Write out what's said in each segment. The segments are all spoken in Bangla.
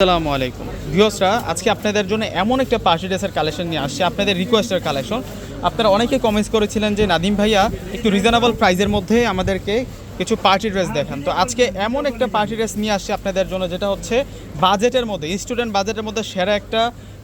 আসসালামু আলাইকুম। ভিওসরা আজকে আপনাদের জন্য এমন একটা পার্টি ড্রেসের কালেকশন নিয়ে আসছে, আপনাদের রিকোয়েস্টের কালেকশন। আপনারা অনেকে কমেন্টস করেছিলেন যে, নাদিম ভাইয়া, একটু রিজনেবল প্রাইজের মধ্যে আমাদেরকে কিছু পার্টি ড্রেস দেখান। তো আজকে এমন একটা পার্টি ড্রেস নিয়ে আসছে আপনাদের জন্য, যেটা হচ্ছে বাজেটের মধ্যে স্টুডেন্ট বাজেটের মধ্যে সেরা একটা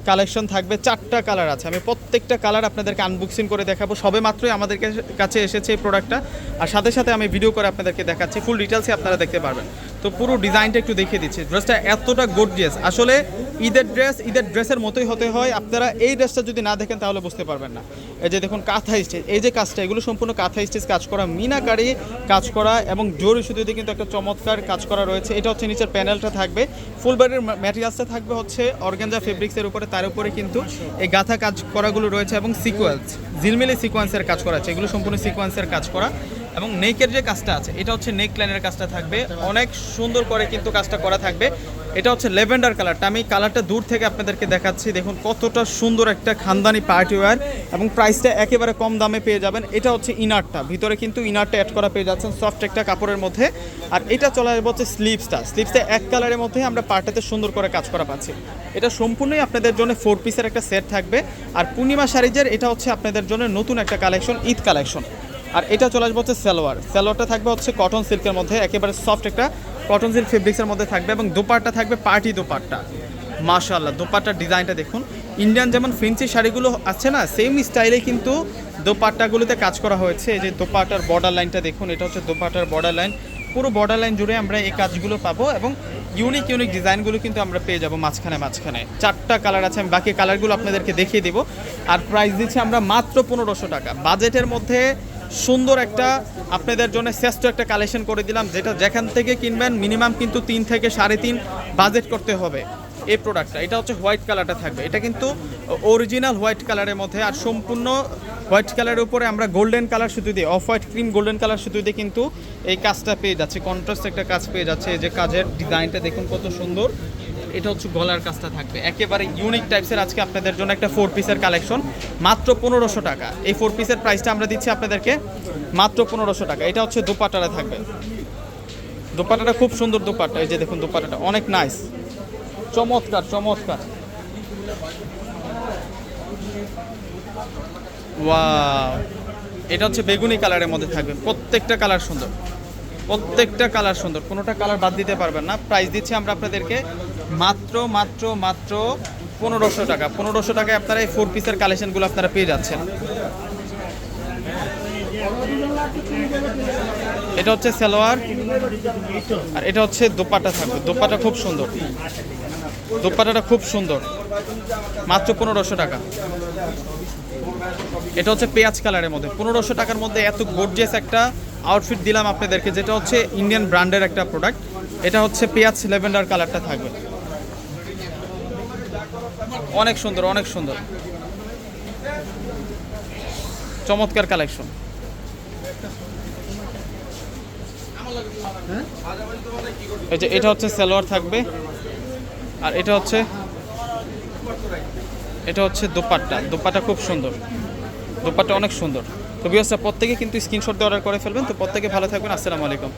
কালেকশন থাকবে, চারটা কালার আছে। আমি প্রত্যেকটা কালার আপনাদেরকে আনবক্সিং করে দেখাবো। সবে মাত্রই আমাদের কাছে- এসেছে এই প্রোডাক্টটা আর সাথে সাথে আমি ভিডিও করে আপনাদেরকে দেখাচ্ছি ফুল ডিটেলসে আপনারা দেখতে পারবেন। তো পুরো ডিজাইনটা একটু দেখিয়ে দিচ্ছি। ড্রেসটা এতটা গুড ড্রেস আসলে ঈদের ড্রেস ঈদের ড্রেসের মতোই হতে হয়। আপনারা এই ড্রেসটা যদি না দেখেন, তাহলে বুঝতে পারবেন না। এই যে দেখুন, কাঁথা স্টেজ এই যে কাজটা, এগুলো সম্পূর্ণ কাঁথা স্টেজ কাজ করা, মিনাকারি কাজ করা এবং জোর সুতিতে কিন্তু একটা চমৎকার কাজ করা রয়েছে। এটা হচ্ছে নিচের প্যানেলটা থাকবে। ফুল বাড়ির ম্যাটেরিয়ালসটা থাকবে হচ্ছে অর্গানজা ফেব্রিক্সের উপরে। তার উপরে কিন্তু এই গাথা কাজ করাগুলো রয়েছে এবং সিকোয়েন্স ঝিলমিলি সিকোয়েন্সের কাজ করা আছে। এগুলো সম্পূর্ণ সিকোয়েন্সের কাজ করা। এবং নেকের যে কাজটা আছে, এটা হচ্ছে নেক লাইনের কাজটা থাকবে। অনেক সুন্দর করে কিন্তু কাজটা করা থাকবে। এটা হচ্ছে লেভেন্ডার কালারটা। আমি কালারটা দূর থেকে আপনাদেরকে দেখাচ্ছি। দেখুন কতটা সুন্দর একটা খানদানি পার্টি ওয়্যার এবং প্রাইসটা একেবারে কম দামে পেয়ে যাবেন। এটা হচ্ছে ইনারটা। ভিতরে কিন্তু ইনারটা অ্যাড করা পেয়ে যাচ্ছেন সফট একটা কাপড়ের মধ্যে। আর এটা চলে আসবে হচ্ছে স্লিভসটা স্লিভসটা এক কালারের মধ্যে আমরা পার্টাতে সুন্দর করে কাজ করা পাচ্ছি। এটা সম্পূর্ণই আপনাদের জন্য ফোর পিসের একটা সেট থাকবে। আর পূর্ণিমা শাড়িজের এটা হচ্ছে আপনাদের জন্য নতুন একটা কালেকশন ঈদ কালেকশন আর এটা চলে আসবে হচ্ছে সালোয়ার। সালোয়ারটা থাকবে হচ্ছে কটন সিল্কের মধ্যে, একেবারে সফট একটা কটন সিল্ক ফেব্রিক্সের মধ্যে থাকবে এবং দোপাট্টা থাকবে পার্টি দোপাট্টা। মাশাল্লাহ দোপাট্টার ডিজাইনটা দেখুন। ইন্ডিয়ান যেমন ফেন্সি শাড়িগুলো আছে না সেম স্টাইলে কিন্তু দোপাট্টাগুলোতে কাজ করা হয়েছে। এই যে দোপাট্টার বর্ডার লাইনটা দেখুন, এটা হচ্ছে দোপাট্টার বর্ডার লাইন পুরো বর্ডার লাইন জুড়ে আমরা এই কাজগুলো পাবো এবং ইউনিক ইউনিক ডিজাইনগুলো কিন্তু আমরা পেয়ে যাব মাঝখানে মাঝখানে। চারটা কালার আছে, আমি বাকি কালারগুলো আপনাদেরকে দেখিয়ে দেবো। আর প্রাইস দিচ্ছি আমরা মাত্র পনেরোশো টাকা। বাজেটের মধ্যে সুন্দর একটা আপনাদের জন্য শ্রেষ্ঠ একটা কালেকশন করে দিলাম, যেটা যেখান থেকে কিনবেন মিনিমাম কিন্তু তিন থেকে সাড়ে তিন বাজেট করতে হবে এই প্রোডাক্টটা এটা হচ্ছে হোয়াইট কালারটা থাকবে। এটা কিন্তু অরিজিনাল হোয়াইট কালারের মধ্যে, আর সম্পূর্ণ হোয়াইট কালারের উপরে আমরা গোল্ডেন কালার শুধু দিয়ে off white cream golden colour শুধু দিয়ে কিন্তু এই কাজটা পেয়ে যাচ্ছে। কন্ট্রাস্ট একটা কাজ পেয়ে যাচ্ছে, এই যে কাজের ডিজাইনটা দেখুন কত সুন্দর। এটা হচ্ছে গলার কাজটা থাকবে। একেবারে ইউনিক টাইপসের আজকে আপনাদের জন্য একটা ফোর পিসের কালেকশন মাত্র পনেরোশো টাকা। এই ফোর পিসের প্রাইসটা আমরা দিচ্ছি আপনাদেরকে মাত্র পনেরোশো টাকা। এটা হচ্ছে দোপাটাটা থাকবে। দোপাটাটা খুব সুন্দর দোপাট্টা। এই যে দেখুন দোপাটাটা অনেক নাইস চমৎকার চমৎকার। এটা হচ্ছে বেগুনি কালারের মধ্যে থাকবে। প্রত্যেকটা কালার সুন্দর। প্রত্যেকটা কালার সুন্দর। কোনোটা কালার বাদ দিতে পারবেন না। প্রাইস দিচ্ছি আমরা আপনাদেরকে মাত্র মাত্র মাত্র পনেরোশো টাকা। পনেরোশো টাকায় আপনারা এই ফোর পিসের কালেকশনগুলো আপনারা পেয়ে যাচ্ছেন। এটা হচ্ছে সালোয়ার, আর এটা হচ্ছে দোপাটা থাকবে। দোপাটা খুব সুন্দর। দোপাটাটা খুব সুন্দর। মাত্র পনেরোশো টাকা। এটা হচ্ছে পেঁয়াজ কালারের মধ্যে। পনেরোশো টাকার মধ্যে এত গর্জিয়াস একটা আউটফিট দিলাম আপনাদেরকে, যেটা হচ্ছে ইন্ডিয়ান ব্র্যান্ডের একটা প্রোডাক্ট এটা হচ্ছে পেঁয়াজ লেভেন্ডার কালারটা থাকবে। অনেক সুন্দর অনেক সুন্দর। চমৎকার কালেকশন এটা হচ্ছে সালোয়ার থাকবে, আর এটা হচ্ছে এটা হচ্ছে দোপাট্টা। দোপাট্টা খুব সুন্দর। দোপাট্টা অনেক সুন্দর। তো বিয়সটা প্রত্যেকে কিন্তু স্ক্রিনশট দিয়ে অর্ডার করে ফেলবেন। তো প্রত্যেকে ভালো থাকবেন। আসসালামু আলাইকুম।